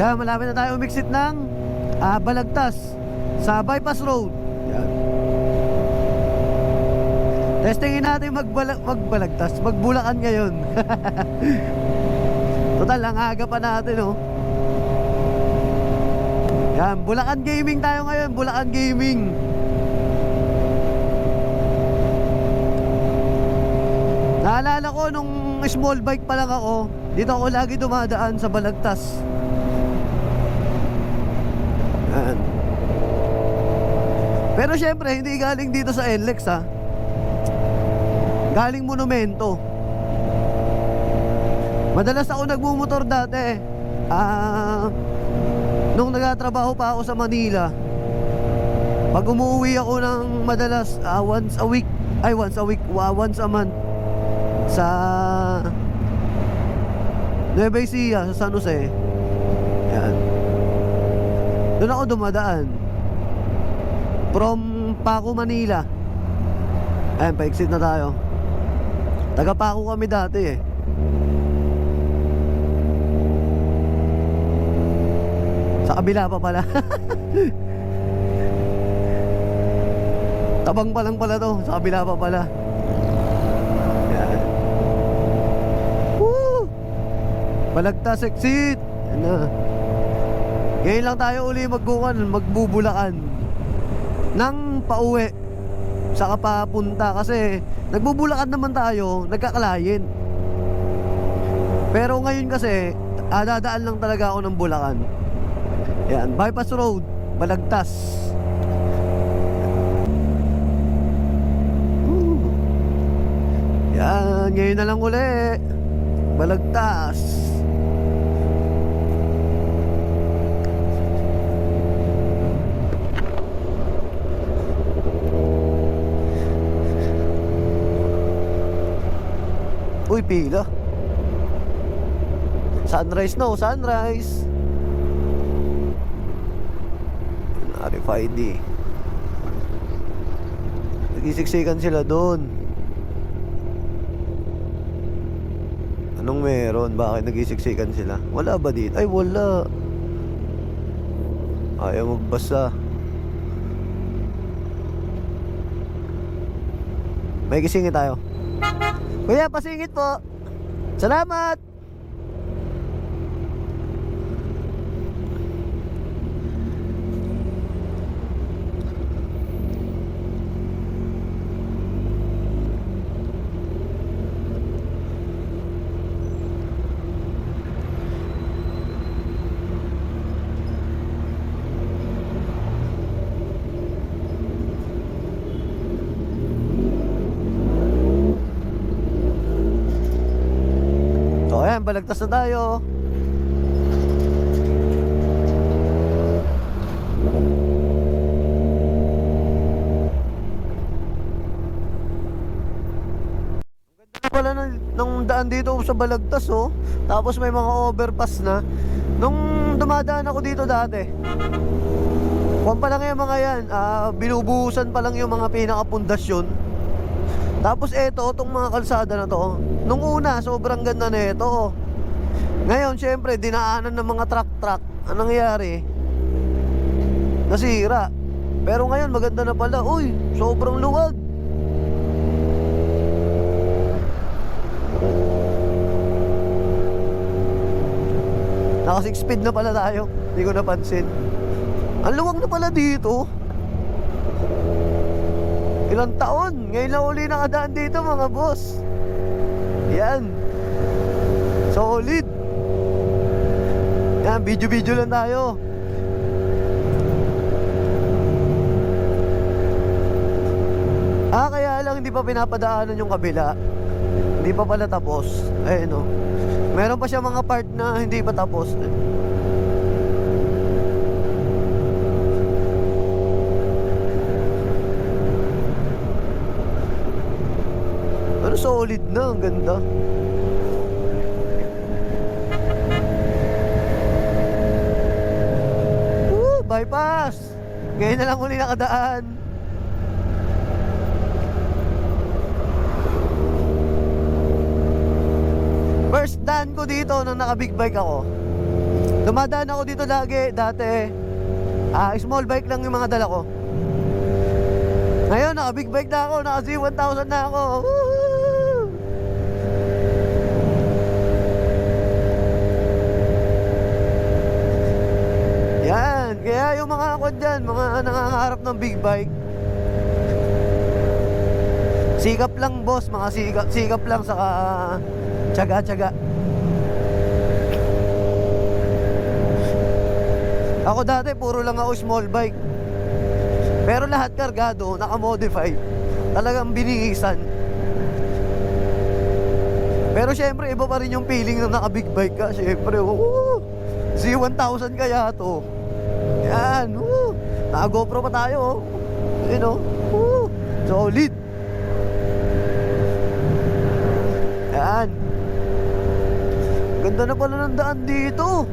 Yan, malapit na tayo umiksit ng ah, Balagtas sa bypass road. Yan. Testingin natin magbalag magbalagtas, magbulakan ngayon. Total, ang aga pa natin, oh. Yan, Bulacan Gaming tayo ngayon, Bulacan Gaming. Naalala ko nung small bike pa lang ako, dito ako lagi dumadaan sa Balagtas. Yan. Pero syempre, hindi galing dito sa NLEX ha. Galing monumento. Madalas ako nagmumotor dati. Ah, nung nagtatrabaho pa ako sa Manila. Pag umuwi ako ng madalas ah, once a week, ay once a week, wa- once a month sa Nueva Ecija, sa San Jose. Doon ako dumadaan. From Paco, Manila. Ayan, pa-exit na tayo. Taga Paco kami dati eh. Sa kabila pa pala. Tabang pa lang pala to. Sa kabila pa pala. Yan. Woo! Balagtas exit. Na. Ngayon lang tayo uli magbukan, magbubulakan. Nang pauwi. Saka papunta kasi nagbubulakan naman tayo, nagkakalayin. Pero ngayon kasi, dadaan lang talaga ako ng Bulacan. Yan, bypass road, Balagtas. Yan, ngayon na lang uli. Balagtas. Uy, pila. Sunrise no, sunrise. RFID. Nagisiksikan sila doon. Anong meron? Bakit nagisiksikan sila? Wala ba dito? Ay, wala. Ayaw magbasa. May gisingin tayo. Kuya, pasingit po. Salamat. So ayan, balagtas na tayo. Ganda pala ng, ng daan dito sa balagtas oh. Tapos may mga overpass na. Nung dumadaan ako dito dati, Kung pa lang yung mga yan, ah, binubuhusan pa lang yung mga pinakapundasyon. Tapos eto, itong mga kalsada na to, nung una, sobrang ganda na ito. Ngayon, syempre, dinaanan ng mga truck-truck. Anong nangyari? Nasira. Pero ngayon, maganda na pala. Uy, sobrang luwag. Naka 6 speed na pala tayo. Hindi ko napansin. Ang luwag na pala dito. Ilang taon? Ngayon lang uli nakadaan dito mga boss. Yan. Solid. Yan, video-video lang tayo. Ah, kaya lang hindi pa pinapadaanan yung kabila. Hindi pa pala tapos. Ayun no. Meron pa siya mga part na hindi pa tapos. Pero solid na, ang ganda. Woo, bypass! Ngayon na lang uli nakadaan. First daan ko dito nung naka big bike ako. Dumadaan ako dito lagi, dati. Ah, small bike lang yung mga dala ko. Ngayon, naka big bike na ako, naka Z1000 na ako. Woohoo! Yan, kaya yung mga ako dyan, mga nangangarap ng big bike. Sikap lang boss, mga sikap, sikap lang saka tsaga-tsaga. Ako dati puro lang ako small bike. Pero lahat kargado, naka-modify. Talagang binihisan. Pero syempre iba pa rin yung feeling ng naka-big bike ka. Syempre, woo! Z1000 kaya to. Yan, woo! Naka-GoPro pa tayo, oh. You know, woo! Solid. Yan. Ganda na pala ng daan dito.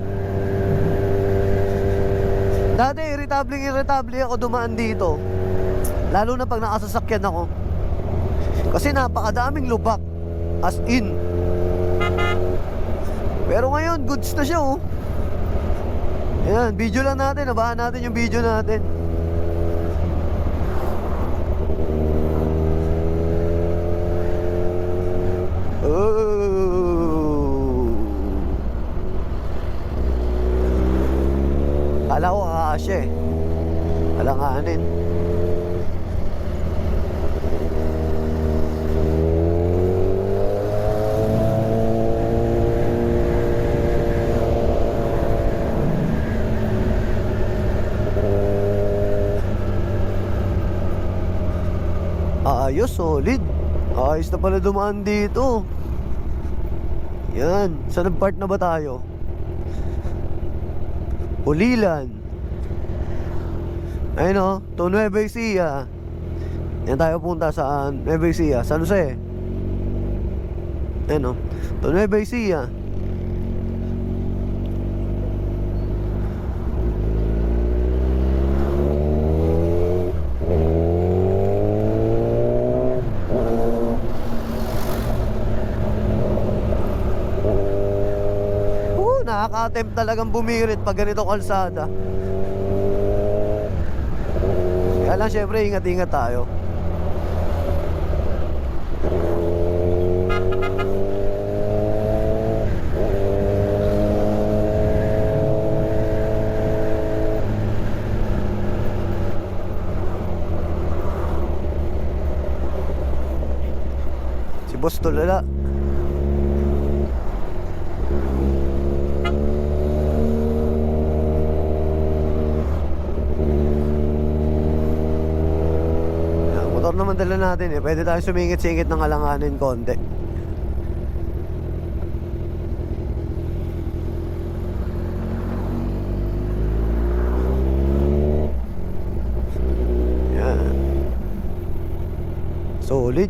Dati irritable irritable ako dumaan dito. Lalo na pag nakasasakyan ako. Kasi napakadaming lubak. As in. Pero ngayon, goods na siya oh. Ayan, video lang natin. Nabahan natin yung video natin. Oh. Kala ko kakasya eh. Alanganin. Ayos, solid. Ayos na pala dumaan dito. Yan. Ang part na ba tayo? Ulilan. Ayun o, to Nueva Ecija. Yan tayo punta sa Nueva Ecija. San Jose. Ayun o, to Nueva Ecija. Nakaka-attempt talagang bumirit pag ganito kalsada. Kaya lang syempre ingat-ingat tayo. Si Boss Tulala. Yan, dala natin eh. Pwede tayo sumingit-singit ng alanganin konti. Yan. Solid.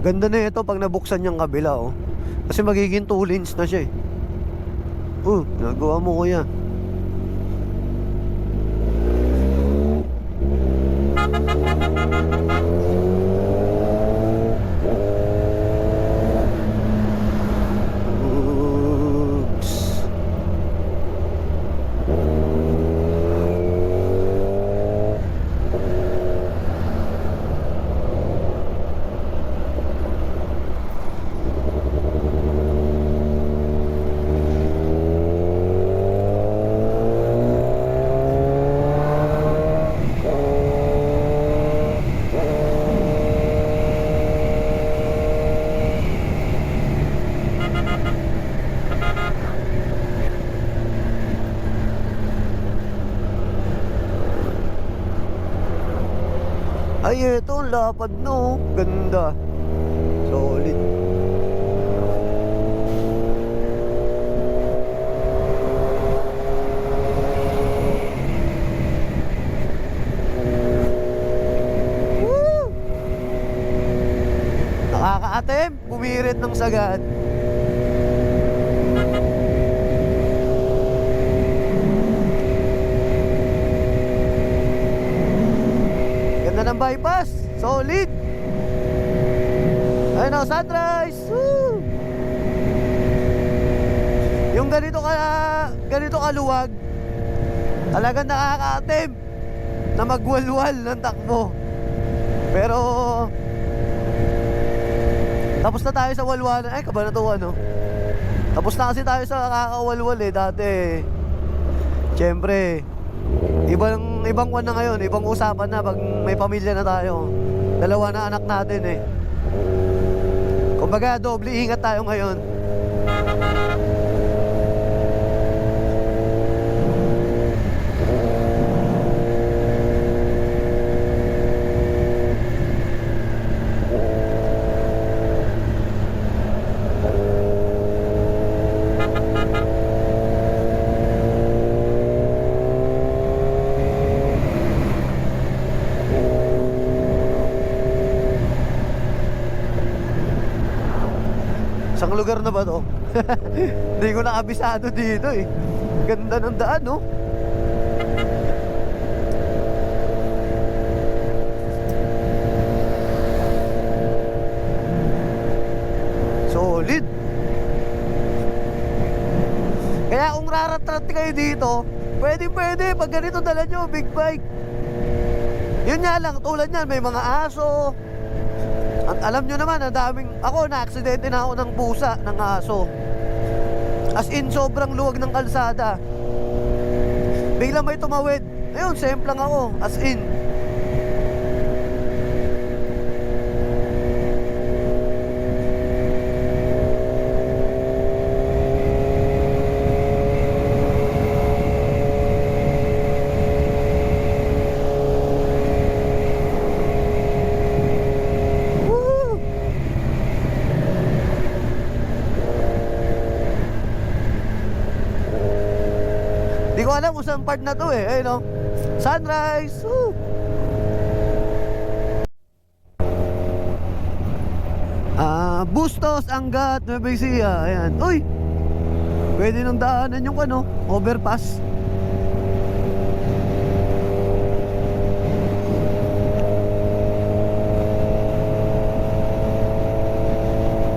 Ganda na ito pag nabuksan yung kabila oh. Kasi magiging 2 lanes na siya eh. Oh, nagawa mo kuya. Ay, ito, ang lapad no. Ganda. Solid. Woo! Nakaka-attempt. Pumirit ng sagad. Ganda ng bypass. Solid. Ayun o, sunrise. Woo! Yung ganito ka ganito kaluwag, talagang nakaka-attempt na magwalwal ng takbo. Pero tapos na tayo sa walwalan. Ay, kabanatuan, no? Tapos na kasi tayo sa kakawalwal eh dati. Siyempre, ibang ibang kwan na ngayon, ibang usapan na pag may pamilya na tayo. Dalawa na anak natin eh. Kumbaga, doble ingat tayo ngayon. Isang lugar na ba to? Hindi ko nakabisado dito eh. Ganda ng daan, no? Solid. Kaya kung raratrat kayo dito, pwede pwede pag ganito dala nyo, big bike. Yun nga lang, tulad yan, may mga aso, at alam nyo naman, ang daming... Ako, na-aksidente na ako ng pusa, ng aso. As in, sobrang luwag ng kalsada. Biglang may tumawid. Ayun, same lang ako. As in. Woo! Di ko alam kung saan part na to eh. Ayun no? Sunrise! Woo! Ah, Bustos, Angat, Nueva Ecija. Ayan. Uy! Pwede nang daanan yung ano, overpass.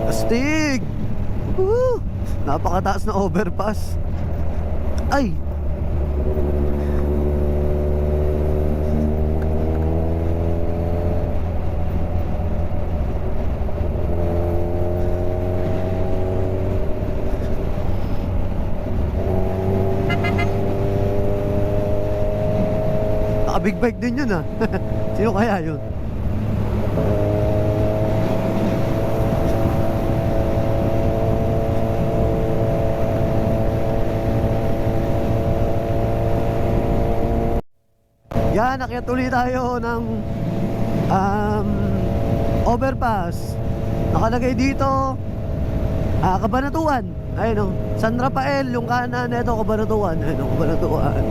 Astig! Woo! Napakataas na overpass. Ay! Big bike din yun ah. Sino kaya yun? Yan, nakyat ulit tayo ng um, overpass. Nakalagay dito, ah, Kabanatuan. Ayun o, San Rafael, yung kanan nito, Kabanatuan. Ayun o, Kabanatuan.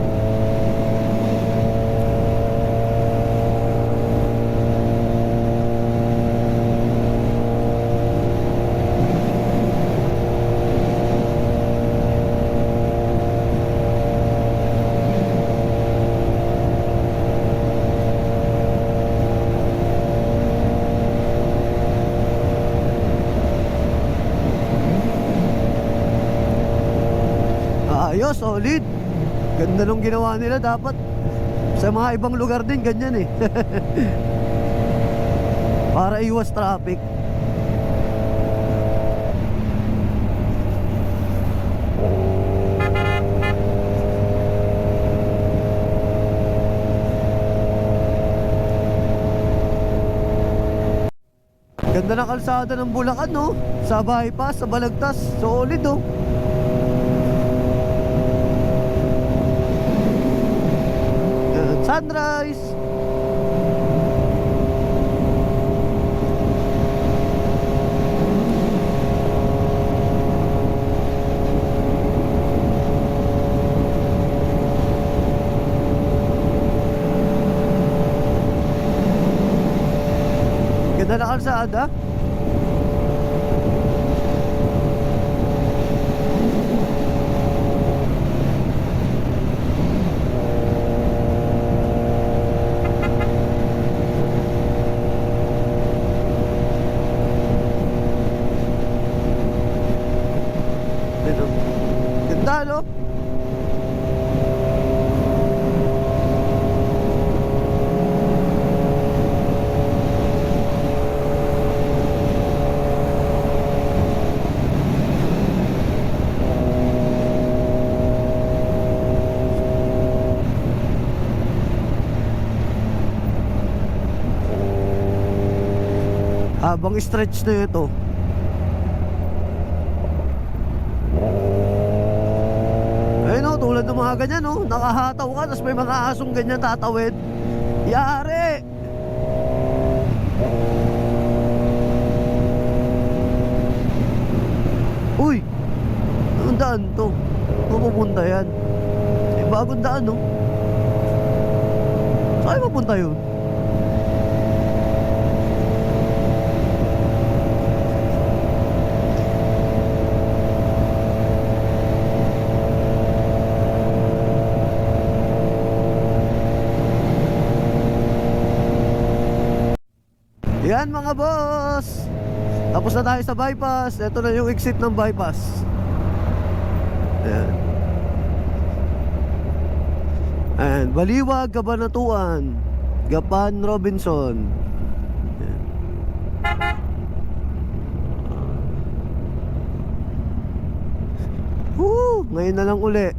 Ayos, solid. Ganda nung ginawa nila dapat. Sa mga ibang lugar din ganyan eh. Para iwas traffic. Ganda ng kalsada ng Bulacan, no? Sa bypass, sa Balagtas. Solid, oh. Yan, Sunrise! Ganda na kalsada. Ito. Ganda Ganda, no? Habang stretch na ito. Ayun o, tulad ng mga ganyan o, nakahataw ka, tapos may mga asong ganyan tatawid. Yari! Uy! Anong daan to? Pupunta yan? Eh, bagong daan no? Saan pupunta yun? Yan mga boss. Tapos na tayo sa bypass. Ito na yung exit ng bypass. Ayan And Baliwag, Kabanatuan Gapan, Robinson. Ayan. Woo! Ngayon na lang uli